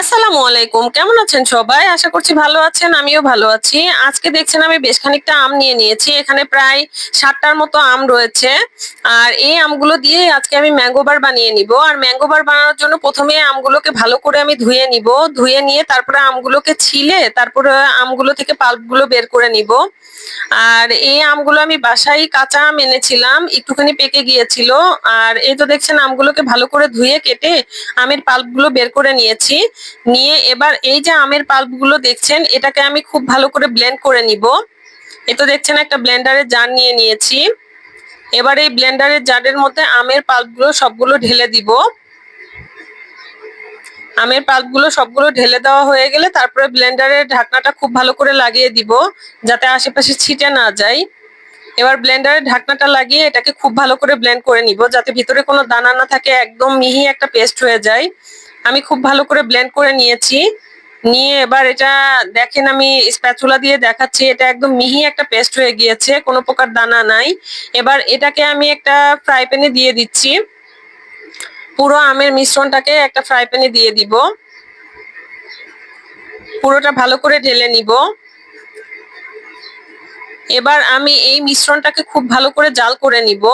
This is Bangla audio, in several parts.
আসসালামু আলাইকুম। কেমন আছেন সবাই? আশা করছি ভালো আছেন, আমিও ভালো আছি। আজকে দেখছেন আমি বেশ খানিকটা আম নিয়ে নিয়েছি। এখানে প্রায় ষাটটার মতো আম রয়েছে। আর এই আমগুলো দিয়ে আজকে আমি ম্যাঙ্গো বার বানিয়ে নিব। আর ম্যাঙ্গো বার বানানোর জন্য প্রথমে আমগুলোকে ভালো করে আমি ধুয়ে নিব। ধুয়ে নিয়ে তারপরে আমগুলোকে ছিলে তারপরে আমগুলো থেকে পাল্পগুলো বের করে নিব। আর এই আমগুলো আমি বাসায় কাঁচা আম এনেছিলাম, একটুখানি পেকে গিয়েছিল। আর এই তো দেখছেন আমগুলোকে ভালো করে ধুয়ে কেটে আমের পাল্পগুলো বের করে নিয়েছি। নিয়ে এবার এই যে আমের পাল্পগুলো দেখছেন, এটাকে আমি খুব ভালো করে ব্লেন্ড করে নিব। এ তো দেখছেন একটা ব্লেন্ডারের জার নিয়ে নিয়েছি। এবার এই ব্লেন্ডারের জারের মধ্যে আমের পাল্পগুলো সবগুলো ঢেলে দিব। আমের পাল্পগুলো সবগুলো ঢেলে দেওয়া হয়ে গেলে তারপরে ব্লেন্ডারের ঢাকনাটা খুব ভালো করে লাগিয়ে দিব, যাতে আশেপাশে ছিটে না যায়। এবার ব্লেন্ডারের ঢাকনাটা লাগিয়ে এটাকে খুব ভালো করে ব্লেন্ড করে নিব, যাতে ভিতরে কোনো দানা না থাকে, একদম মিহি একটা পেস্ট হয়ে যায়। আমি খুব ভালো করে ব্লেন্ড করে নিয়েছি। নিয়ে এবার এটা দেখেন আমি স্প্যাচুলা দিয়ে দেখাচ্ছি, এটা একদম মিহি একটা পেস্ট হয়ে গিয়েছে, কোনো প্রকার দানা নাই। এবার এটাকে আমি একটা ফ্রাই প্যানে দিয়ে দিচ্ছি। পুরো আমের মিশ্রণটাকে একটা ফ্রাই প্যানে দিয়ে দিব। পুরোটা ভালো করে ঢেলে নিব। এবার আমি এই মিশ্রণটাকে খুব ভালো করে জাল করে নিব।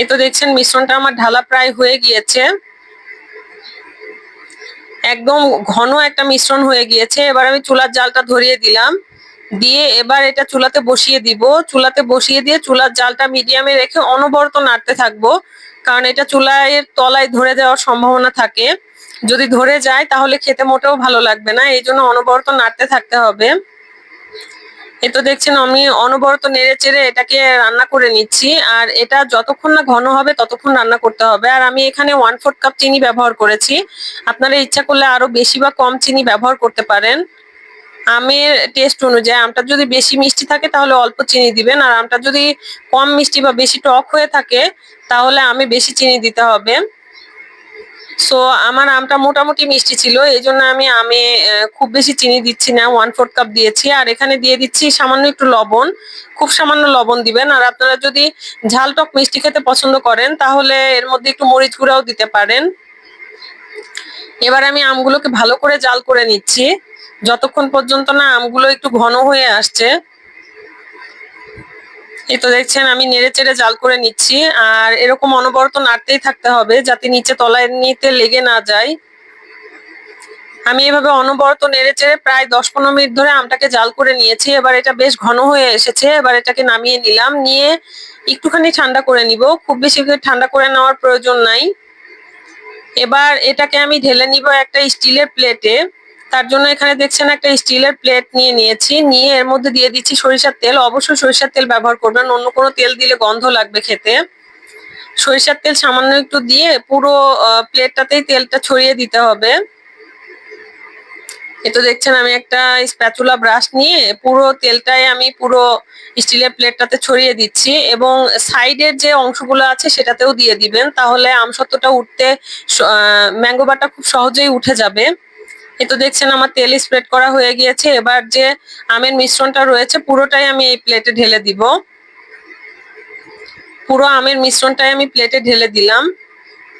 এ তো দেখছেন মিশ্রণটা আমার ঢালা প্রায় হয়ে গিয়েছে। একদম ঘন একটা মিশ্রণ হয়ে গিয়েছে। এবার আমি চুলার জালটা ধরিয়ে দিলাম। দিয়ে এবার এটা চুলাতে বসিয়ে দিব। চুলাতে বসিয়ে দিয়ে চুলার জালটা মিডিয়ামে রেখে অনবরত নাড়তে থাকব। কারণ এটা চুলায়ের তলায় ধরে দেওয়ার সম্ভাবনা থাকে। যদি ধরে যায়, তাহলে খেতে মোটেও ভালো লাগবে না। এই জন্য অনবরত নাড়তে থাকতে হবে। এ তো দেখছেন আমি অনবরত নেড়ে চেড়ে এটাকে রান্না করে নিচ্ছি, আর এটা যতক্ষণ না ঘন হবে ততক্ষণ রান্না করতে হবে। আর আমি এখানে ওয়ান ফোর্থ কাপ চিনি ব্যবহার করেছি। আপনারা ইচ্ছা করলে আরও বেশি বা কম চিনি ব্যবহার করতে পারেন। আমের টেস্ট অনুযায়ী আমটা যদি বেশি মিষ্টি থাকে তাহলে অল্প চিনি দিবেন, আর আমটা যদি কম মিষ্টি বা বেশি টক হয়ে থাকে তাহলে আমি বেশি চিনি দিতে হবে। সো আমার আমটা মোটামুটি মিষ্টি ছিল এই জন্য আমি আমে খুব বেশি চিনি দিচ্ছি না ওয়ান ফোর্থ কাপ দিয়েছি। আর এখানে দিয়ে দিচ্ছি সামান্য একটু লবণ, খুব সামান্য লবণ দিবেন। আর আপনারা যদি ঝাল টক মিষ্টি খেতে পছন্দ করেন, তাহলে এর মধ্যে একটু মরিচ গুঁড়াও দিতে পারেন। এবার আমি আমগুলোকে ভালো করে জাল করে নিচ্ছি। যতক্ষণ পর্যন্ত না আমগুলো একটু ঘন হয়ে আসছে এই তো দেখছেন, আমি নেড়ে চেড়ে জাল করে নিচ্ছি। আর এরকম অনবরত নাড়তেই থাকতে হবে যাতে নিচে তলায় নিতে লেগে না যায়। আমি এভাবে অনবরত নেড়ে চেড়ে প্রায় দশ পনেরো মিনিট ধরে আমটাকে জাল করে নিয়েছি। এবার এটা বেশ ঘন হয়ে এসেছে, এবার এটাকে নামিয়ে নিলাম। নিয়ে একটুখানি ঠান্ডা করে নিব। খুব বেশি ঠান্ডা করে নেওয়ার প্রয়োজন নাই। এবার এটাকে আমি ঢেলে নিব একটা স্টিলের প্লেটে। তার জন্য এখানে দেখছেন একটা স্টিলের প্লেট নিয়ে নিয়েছি। নিয়ে এর মধ্যে দিয়ে দিচ্ছি সরিষার তেল। অবশ্যই সরিষার তেল ব্যবহার করবেন। অন্য কোনো তেল দিলে গন্ধ লাগবে খেতে। সরিষার তেল সামান্য একটু দিয়ে পুরো প্লেটটাতেই তেলটা ছড়িয়ে দিতে হবে। এ তো দেখছেন আমি একটা স্প্যাচুলা ব্রাশ নিয়ে পুরো তেলটাই আমি পুরো স্টিলের প্লেটটাতে ছড়িয়ে দিচ্ছি এবং সাইডের যে অংশগুলো আছে সেটাতেও দিয়ে দিবেন। তাহলে আমসত্বটা উঠতে ম্যাঙ্গো বাটা খুব সহজেই উঠে যাবে। এ দেখছেন আমার তেল স্প্রেড করা হয়ে গিয়েছে। এবার যে আমের মিশ্রণটা রয়েছে, পুরোটাই আমি এই প্লেটে ঢেলে দিব। পুরো আমের মিশ্রণটাই আমি প্লেটে ঢেলে দিলাম।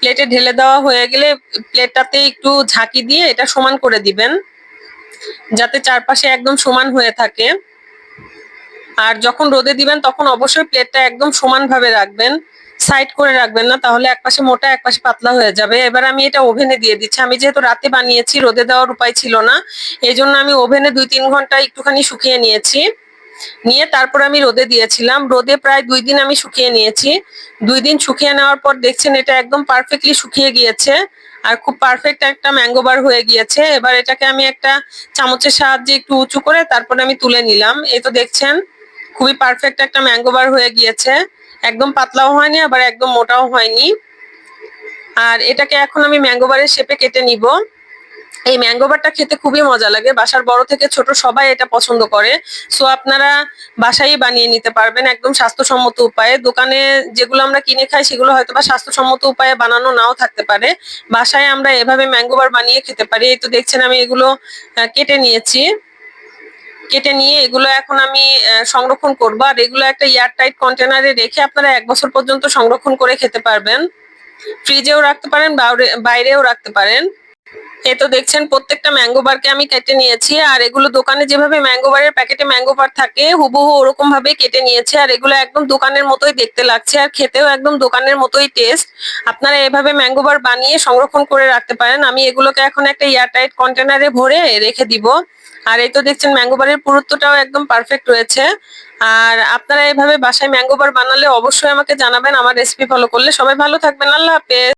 প্লেটে ঢেলে দেওয়া হয়ে গেলে প্লেটটাতে একটু ঝাঁকি দিয়ে এটা সমান করে দিবেন, যাতে চারপাশে একদম সমান হয়ে থাকে। আর যখন রোদে দিবেন, তখন অবশ্যই প্লেটটা একদম সমানভাবে রাখবেন। সাইড করে রাখবেন না, তাহলে একপাশে মোটা একপাশে পাতলা হয়ে যাবে। এবার আমি এটা ওভেনে দিয়ে দিচ্ছি। আমি যেহেতু রাতে বানিয়েছি, রোদে দেওয়ার উপায় ছিল না, এই জন্য আমি ওভেনে দুই তিন ঘণ্টা একটুখানি শুকিয়ে নিয়েছি। নিয়ে তারপর আমি রোদে দিয়েছিলাম। রোদে প্রায় দুই দিন আমি শুকিয়ে নিয়েছি। দুই দিন শুকিয়ে নেওয়ার পর দেখছেন এটা একদম পারফেক্টলি শুকিয়ে গিয়েছে আর খুব পারফেক্ট একটা ম্যাঙ্গো বার হয়ে গিয়েছে। এবার এটাকে আমি একটা চামচের সাহায্যে একটু উঁচু করে তারপরে আমি তুলে নিলাম। এই তো দেখছেন, খুবই পারফেক্ট একটা ম্যাঙ্গো বার হয়ে গিয়েছে। একদম পাতলাও হয়নি, আবার একদম মোটাও হয়নি। আর এটাকে এখন আমি ম্যাঙ্গো বারের শেপে কেটে নিব। এই ম্যাঙ্গো বারটা খেতে খুবই মজা লাগে। বাসার বড় থেকে ছোট সবাই এটা পছন্দ করে। সো আপনারা বাসায় বানিয়ে নিতে পারবেন একদম স্বাস্থ্যসম্মত উপায়ে। দোকানে যেগুলো আমরা কিনে খাই, সেগুলো হয়তো বা স্বাস্থ্যসম্মত উপায়ে বানানো নাও থাকতে পারে। বাসায় আমরা এভাবে ম্যাঙ্গো বার বানিয়ে খেতে পারি। এই তো দেখছেন আমি এগুলো কেটে নিয়েছি। কেটে নিয়ে এগুলো এখন আমি সংরক্ষণ করব। আর এগুলো একটা এয়ার টাইট কন্টেনারে রেখে আপনারা এক বছর পর্যন্ত সংরক্ষণ করে খেতে পারবেন। ফ্রিজেও রাখতে পারেন বাইরেও রাখতে পারেন। এই তো দেখছেন, প্রত্যেকটা ম্যাঙ্গো বারকে আমি কেটে নিয়েছি, আর এগুলো দোকানে যেভাবে ম্যাঙ্গো বারের প্যাকেটে ম্যাঙ্গো বার থাকে, হুবহু ওরকম ভাবে কেটে নিয়েছে, আর এগুলো একদম দোকানের মতোই দেখতে লাগছে, আর খেতেও একদম দোকানের মতোই টেস্ট আপনারা এভাবে ম্যাঙ্গো বার বানিয়ে সংরক্ষণ করে রাখতে পারেন, আমি এগুলোকে এখন একটা এয়ারটাইট কন্টেনারে ভরে রেখে দিব। আর এই তো দেখছেন ম্যাঙ্গো বারের পুরুত্বটাও একদম পারফেক্ট রয়েছে। আর আপনারা এভাবে বাসায় ম্যাঙ্গো বার বানালে অবশ্যই আমাকে জানাবেন, আমার রেসিপি ফলো করলে। সবাই ভালো থাকবেন, আল্লাহ হাফেজ।